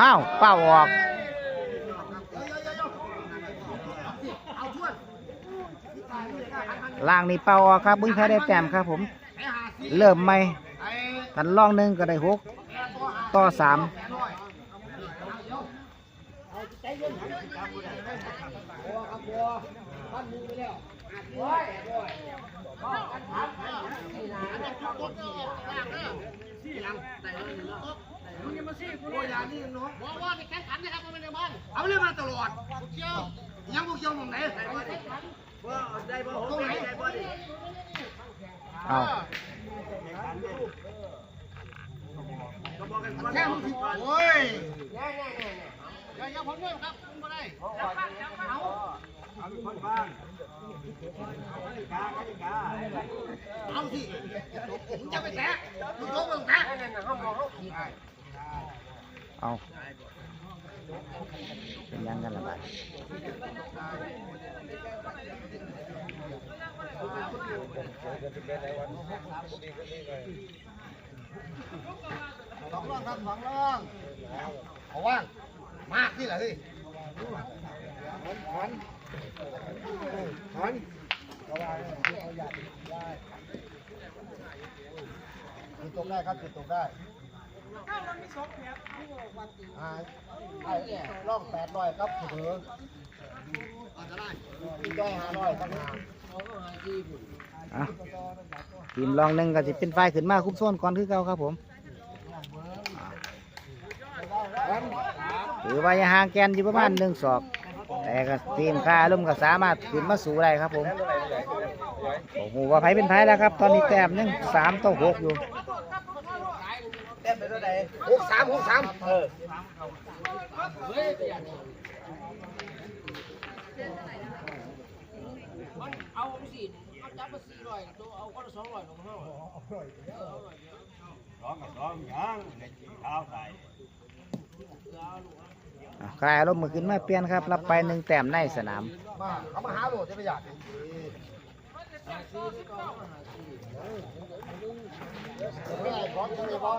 อ้าวเป้าออกล่างนี่เป้าออกครับบุ้ยแพ้ได้แต้มครับผม เริ่มใหม่กันล่องหนึ่งก็ได้หกต่อสาม บอกว่าไปแข่งขันนะครับมันในบ้านเอาเรื่องมาตลอดเชี่ยวยังพวกเชี่ยวมองไหนไหนบ้านได้บ่ตรงไหนได้บ่เอาแค่มึงผิดโอ้ยแน่แน่แน่อย่าอย่าผมด้วยครับคุณบ่ได้เอาเอา สิมึงจะไปแตะมึงยกมึงแตะเอาเป็นยังกันละบาดสองร่องครับสองร่องเอาว่างมากนี่แหละสิ ถอนถอนคือตรงได้ครับคือตรงได้อ่าไอ้ร่องแปดร้อยครับเสมออีกได้ห้าร้อยตั้งหากเอาทีมลองหนึ่งก็จะเป็นฝ่ายขึ้นมาคุ้มโซนก่อนคือเก่าครับผมถือว่ายังห่างแกนอยู่ประมาณหนึ่งศอก แต่ก็ทีมค่าลุ่มก็สามารถขึ้นมาสู่ได้ครับผมโอ้โหว่าไผเป็นไผแล้วครับ ตอนนี้แต้มยังสามต่อหกอยู่หกสามหกสามเออเอาสิเอาจับมาสี่ร้อยตัวเอาคนละสองร้อยของเขาอะ คลายอารมณ์มือขึ้นมาเปลี่ยนครับ รับไปหนึ่งแต้มในสนามมาเขามาหาโหลดจะประหยัดไม่ได้พร้อมจะเลยพร้อม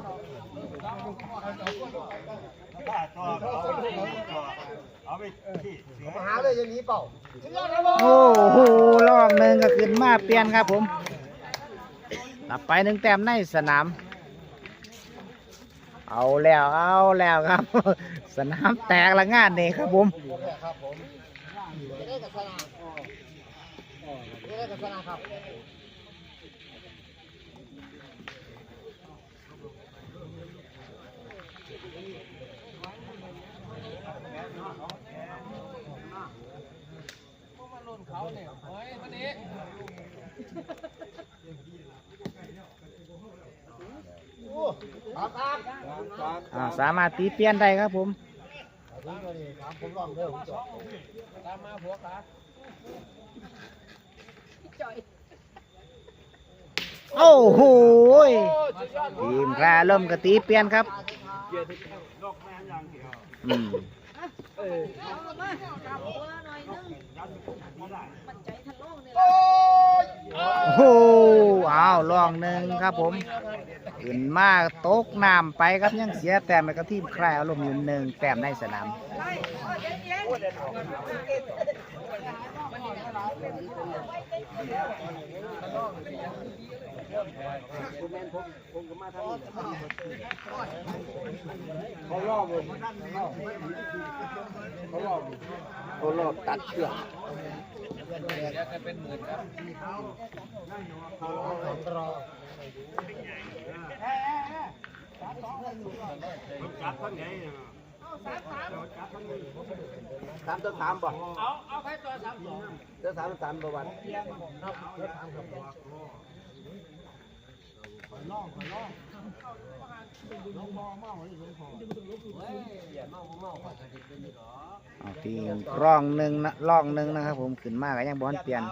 มาหาเลยอย่างนี้เปล่าโอ้โหรอบหนึ่งก็ขึ้นมาเปลี่ยนครับผมรับไปหนึ่งแต้มในสนาม เอาแล้วเอาแล้วครับ สนามแตกละงานนี่ครับผมโอเคครับผมจะได้กับสนามจะได้กับสนามครับเขาเนี่ยโอ้ยวันนี้โอ้ครับครับอ่าสามารถตีเปลี่ยนได้ครับผม ถึงตัวนี้ครับผมลองเด้อผมจบตามมาผัวขาโอ้โหทีมแพร่ล่มกระตีเปลี่ยนครับอืมโอ้โหอ้าวลองหนึ่งครับผม ขึ้นมาตกน้ำไปครับยังเสียแต้มไปกับทีมแพร่อารมณ์อยู่หนึ่งแต้มในสนามเขาลอผมเขาล่อเขาล่อตัดเชือกเป็นหมื่นครับ อสามตัวสามบ่เอาเอาไปตัวสามสองตัวสามสามประวัติ น้องมอเมาเลยน้องพอเอาทีมร่องหนึ่งนะร่องหนึ่งนะครับ ผมขึ้นมากยังบอลเปลี่ยน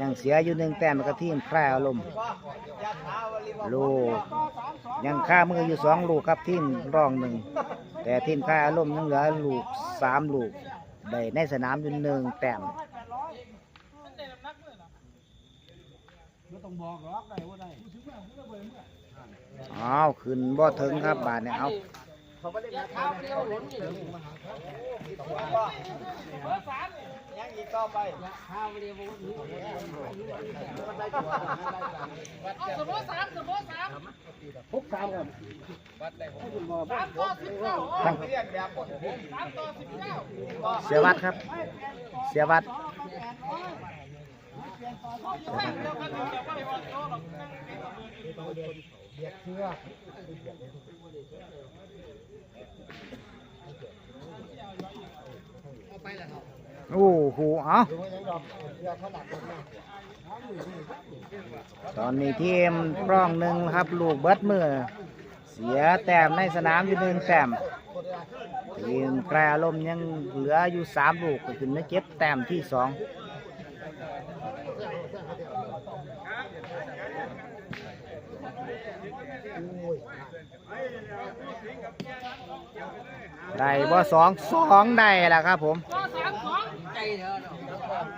ยังเสียอยู่หนึ่งแต้มกับทีมแพร่อารมณ์ลูกยังค่ามืออยู่สองลูกครับทีมร่องหนึ่งแต่ทีมแพร่อารมณ์ยังเหลือลูกสามลูกได้ในสนามอยู่หนึ่งแต้มมต้องบอกหรอกได้ว่าได้ อ้าวขึ้นบ่ถึงครับบาทเนี่ยเอายาเท้าเดียวหล่นนี่ยังอีกต่อไปยาเท้าเดียวหล่นนี่เอาสมมติสามสมมติสามพบสามครับสามต่อสิบเก้าตั้งเรียนแบบคนสามต่อสิบเก้าเสียวัดครับ เสียวัดข้าง เดียวกันเดียวกันไม่ว่าโอกเชื่อโอ้โหเอาดูยังดอกเชื่อเขาหนักมากตอนนี้ทีมร่องหนึ่งครับ ลูกเบิดมือ เสียแต้มในสนามอยู่หนึ่งแต้มทีมแปรอารมยังเหลืออยู่สามลูกก็ขึ้นมาเก็บแต้มที่สอง ได้บ่สองสองได้แล้วครับผมต่อสามสองใจเถอะเนาะ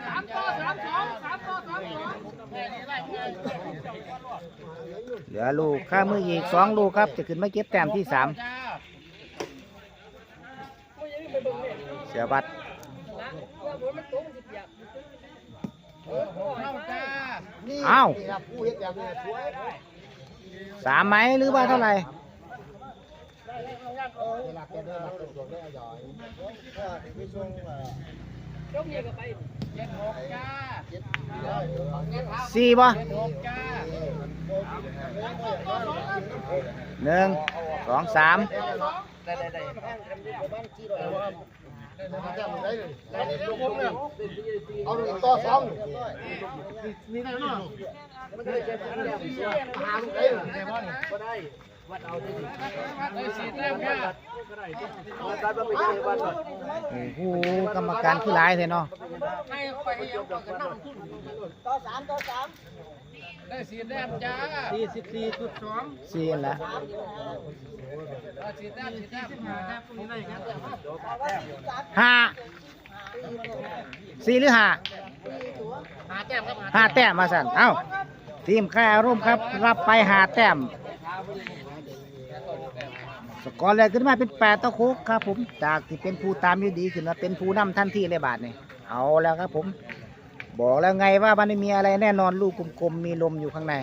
สามต่อสามสองสามต่อสามสองเหลือลูกข้ามืออีกสองลูกครับ จะขึ้นมาเก็บแต้มที่สามเสียบัตรอ้าวนี่ครับผู้เฮ็ดแบบนี้สวยสามไหมหรือว่าเท่าไหร่ เวลาแกเดินมาตกได้ย่อยเออมีช่วงเอ่อยกเยกับไปเจ็ดหกจ้าเจ็ดร้อยเจ็ดสี่บ่หกจ้าหนึ่งสองสามได้ได้ได้บ้านที่ร้อยว่ามาแจ้งได้เลยได้ลูกผม เนี่ยเอาหนึ่งต่อสองนี่ได้เนาะมันได้เจ็ดพันแล้วหาลูกได้ได้บ่นี่บ่ได้ได้สี่แต้มค่ะโอ้โหกรรมการคือหลายเลยเนาะให้ไปเอาไปกันน้ำทุนต่อสามต่อสามได้สี่แต้มจ้าสี่สิบสี่จุดสองสี่อันละสี่แต้มสี่แต้มห้าแต้มนี่ได้ครับห้าสี่หรือห้าห้าแต้มครับห้าแต้มมาสั่นเอ้าทีมแค่ร่วมครับ รับไปห้าแต้ม สกอร์เลยขึ้นมาเป็นแปดต่อหกครับ ผมจากที่เป็นผู้ตามอยู่ดีขึ้นมาเป็นผู้นำทันทีเลยบาทนี่เอาแล้วครับผม บอกแล้วไงว่ามันไม่มีอะไรแน่นอนลูกกลมๆมีลมอยู่ข้างใน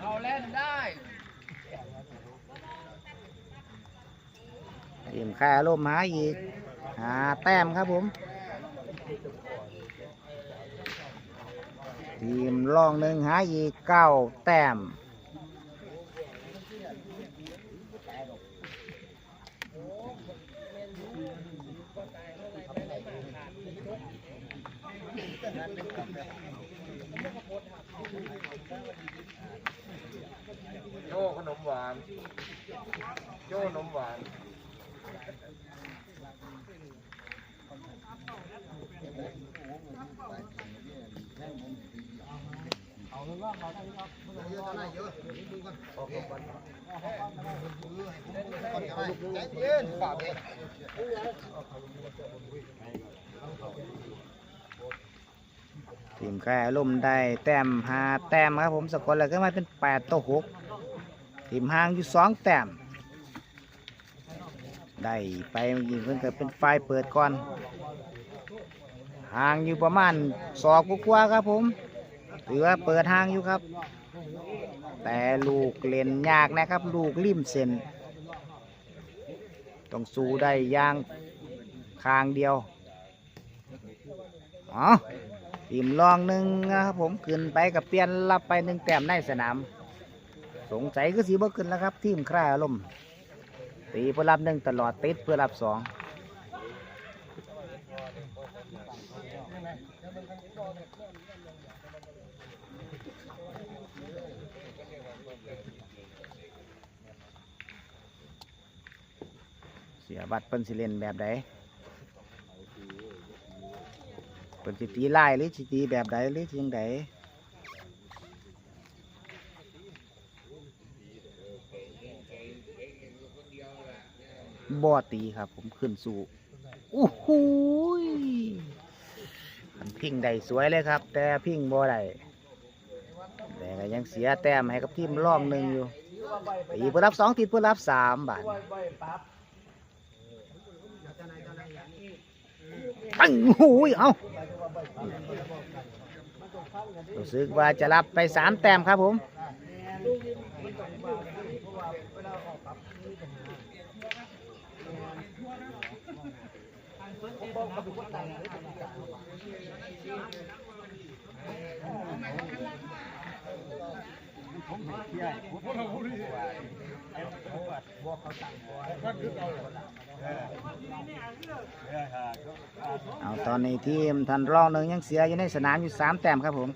เอาเล่นได้ ทีมแค่ร่มหาอีกหาแต้มครับผม ทีมล่องหนึ่งหาอีกเก้าแต้มโจ้ขนมหวาน โจ้ขนมหวาน ทีมแค่ร่มได้แต้มหาแต้มครับผมสกอร์เลยก็มาเป็นแปดต่อหกทีมห่างอยู่สองแต้มได้ไปเมื่อกี้เพิ่งเกิดเป็นไฟเปิดก่อน ห่างอยู่ประมาณสอกกว่าครับผมถือว่าเปิดห่างอยู่ครับ แต่ลูกเล่นยากนะครับ ลูกริมเส้นต้องสู้ได้ย่างคางเดียวอ๋อทีมรองหนึ่งนะครับผมขึ้นไปกับเปลี่ยนรับไปหนึ่งแต้มในสนาม สงสัยก็สีบ่ขึ้นแล้วครับ ทีมคร่าอารมณ์ตีเพื่อรับหนึ่งตลอดติดเพื่อรับสอง สียบัตรเพิ่นสิเล่นแบบใดเพิ่นสิตีไล่หรือสิตีแบบใดหรือยังไงบอตีครับ ผมขึ้นสู่อู้หูยพิงได้สวยเลยครับ แต่พิงบอได้แต่ยังเสียแต้มให้กับทีมล่องหนึ่งอยู่ตีเพื่อรับสองตีเพื่อรับสามบาท ตั้งโอ้ยเอารู้สึกว่าจะรับไปสามแต้มครับผม เอาตอนนี้ทีมทันรองหนึ่งยังเสียอยู่ในสนามอยู่สามแต้มครับผม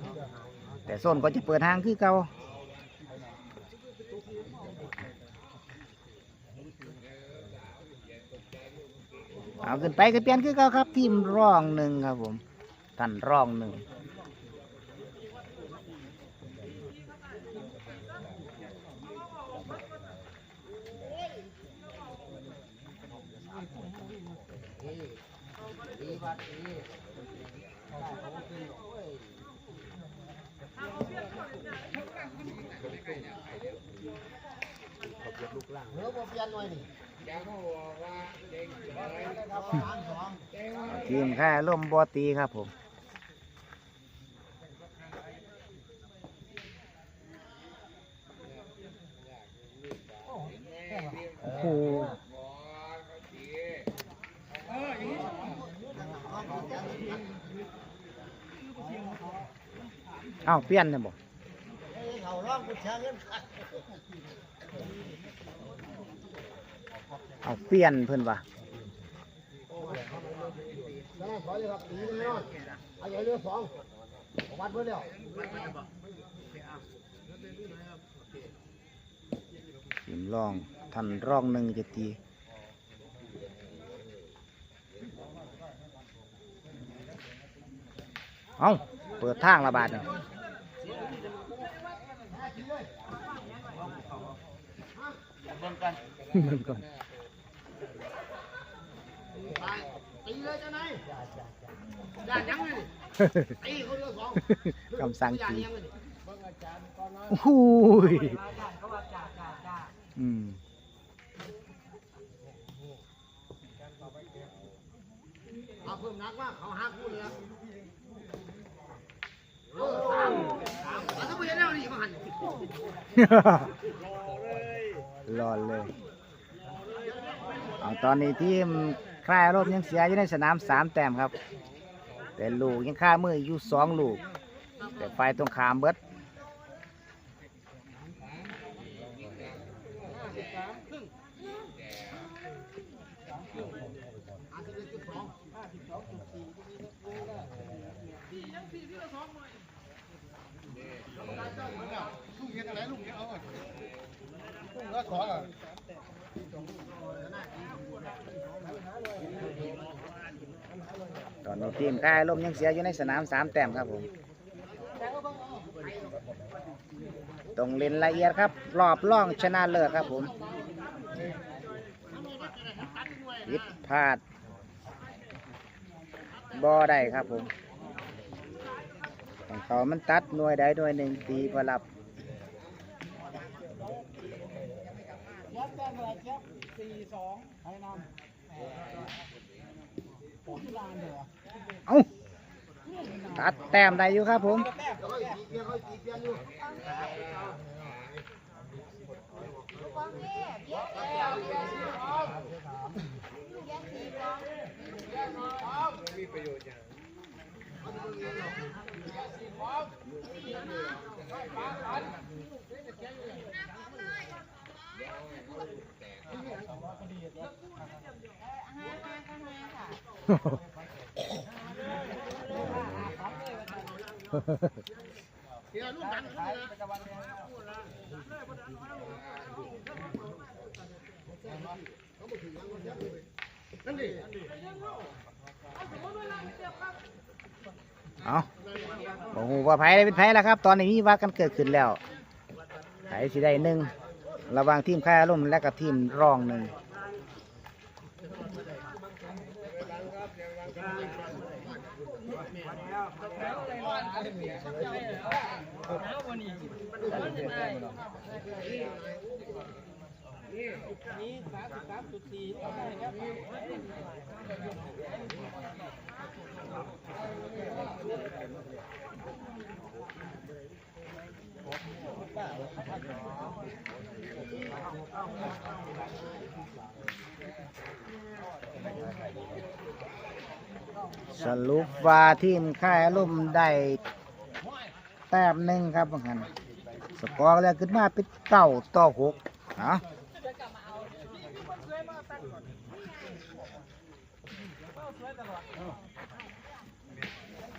แต่โซนก็จะเปิดทางคือเก่าเอาขึ้นไปก็เปลี่ยนคือเก่าครับ ทีมรองหนึ่งครับผมทันรองหนึ่ง เหลือบ่เปลี่ยนหน่อยนี่ทีมค่ายล่มบอตีครับผม โอ้โหเอ้าเปลี่ยนเลยบ่เขาร้องกูแชร์เงินขาเอาเปลี่ยนเพิ่นวะขอเลยครับตีแน่นอนเอาใหญ่เรือสองวัดเบิ่แล้วทีมรองทันรองหนึ่งจะตีเอาเปิดทางระบาดเนี่ เบิ่งก่อนตีเลยจ้านายอย่ายังเลยตีเขาเรือสองคำสั่งอย่าตียังเลยโอ้โหยอืมเอาเพิ่มนักว่าเขาห้าคู่เลยเออสามสามแล้วถ้าไม่เห็นแล้วนี่มาหันรอเลยเอาตอนนี้ทีมคลายรบยังเสียอยู่ในสนามสามแต้มครับ แต่ลูกยังค่ามืออยู่สองลูก แต่ไฟตรงขามเบิด ลุงเห็นอะไรลุงเห็นเอาลุงก็สออะตอนนี้ทีมคลายรบยังเสียอยู่ในสนามสามแต้มครับผมต้องเลนละเอียดครับ รอบล่องชนะเลิศครับผมผิดพลาดบ่ได้ครับผม ของเขามันตัดหน่วยใดหน่วยหนึ่งตีพอรับเอาตัดแต้มได้อยู่ครับผม นั่นดิ เอาบอหูว่าไผ่เป็นไผ่แล้วครับ ตอนนี้มีว่ากันเกิดขึ้นแล้วไผ่สีได้หนึ่งระวังทีมค่ายร่มและกับทีมรองหนึ่งนี่สามสิบสามจุดสี่ สรุปว่าทีมค่ายอารมณ์ได้แต้มหนึ่งครับบางคันสกอร์แล้วขึ้นมาเป็นเก้าต่อหกเนะ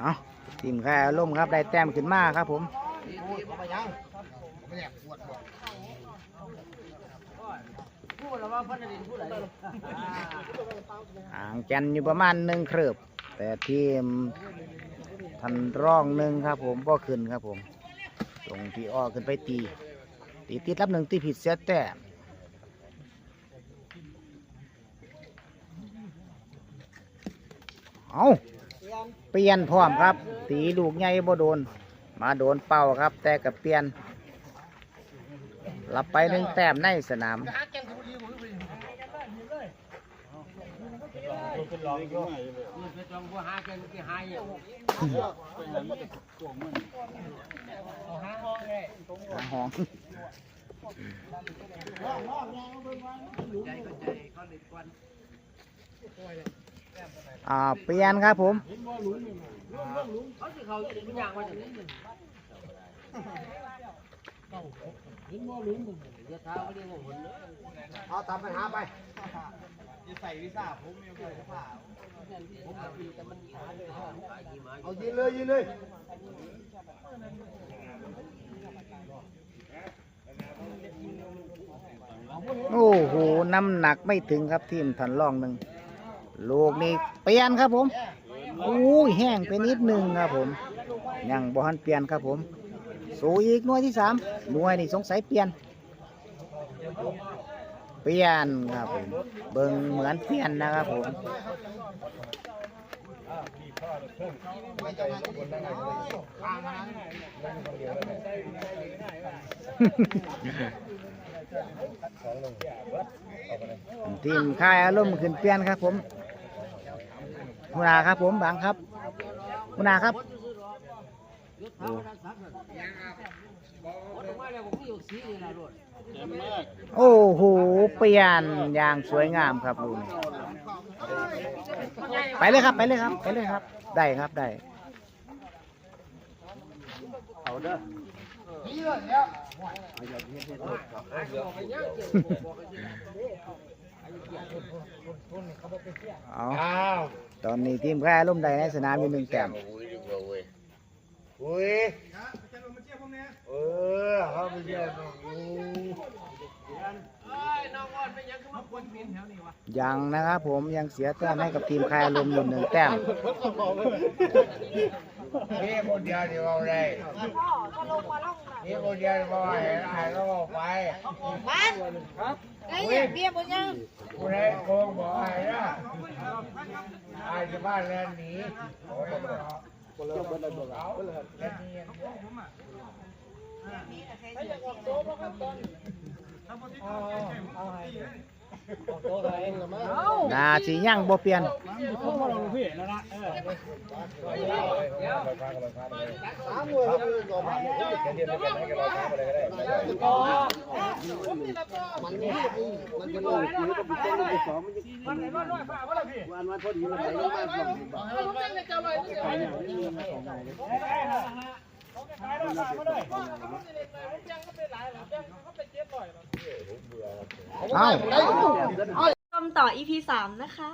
เอาไปยังได้แต้ม่อยากปวดบ่อ่างแกนอยู่ประมาณหนึ่งเครือบแต่ทีมทันร่องหนึ่งครับผมก็ขึ้นครับผมตรงที่อ้อขึ้นไปตี ตีติดรับหนึ่งตีผิดเสียแต้มเอา เปลี่ยนพร้อมครับ ตีลูกใหญ่บ่โดน มาโดนเป้าครับ แต่กับเปลี่ยนรับไปหนึ่งแต้มในสนามหาห้อง อ่าเปลี่ยนครับผมเอาตามปัญหาไปเอายิงเลยยิงเลยโอ้โห น้ำหนักไม่ถึงครับทีมทันล่องหนึ่ง ลูกนี้เปลี่ยนครับผมโอ้ยแห้งไปนิดหนึงครับผมยังบอลเปลี่ยนครับผม สูอีกหน่วยที่สามหน่วยนี่สงสัยเปลี่ยน เปลี่ยนครับผมเบิ่งเหมือนเปลี่ยนนะครับผมทีมค่ายอารมณ์ขึ้นเปลี่ยนครับผม คุณอาครับผมบังครับคุณอาครับโอ้โอ้โห เปลี่ยนอย่างสวยงามครับลุงไปเลยครับ ไปเลยครับ ไปเลยครับ ได้ครับ ได้ยิงเลยแล้ว เอาอ้าวตอนนี้ทีมค่ายอารมณ์ได้ในสนามอยู่หนึ่งแต้มอุ้ยเออเขาไปเยี่ยมน้องอยู่ยังนะครับผมยังเสียแต้มให้กับทีมค่ายอารมณ์อยู่หนึ่งแต้ม นี่คนเดียวที่เราได้นี่คนเดียวที่เราเห็นอ่านแล้วบอกไปไอ้เนี่ยเบี้ยบนยังผู้ใดโกงบอกไอ้นะไอ้จะบ้านแลนหนีโอ้ยเอาเล่นหนีอย่างเดียวนาสีย่างบ่เปลี่ยนสามหน่วยครับคือก่อนมันนี่มันเป็น โลกเอ้า ชมต่อ EP 3นะคะ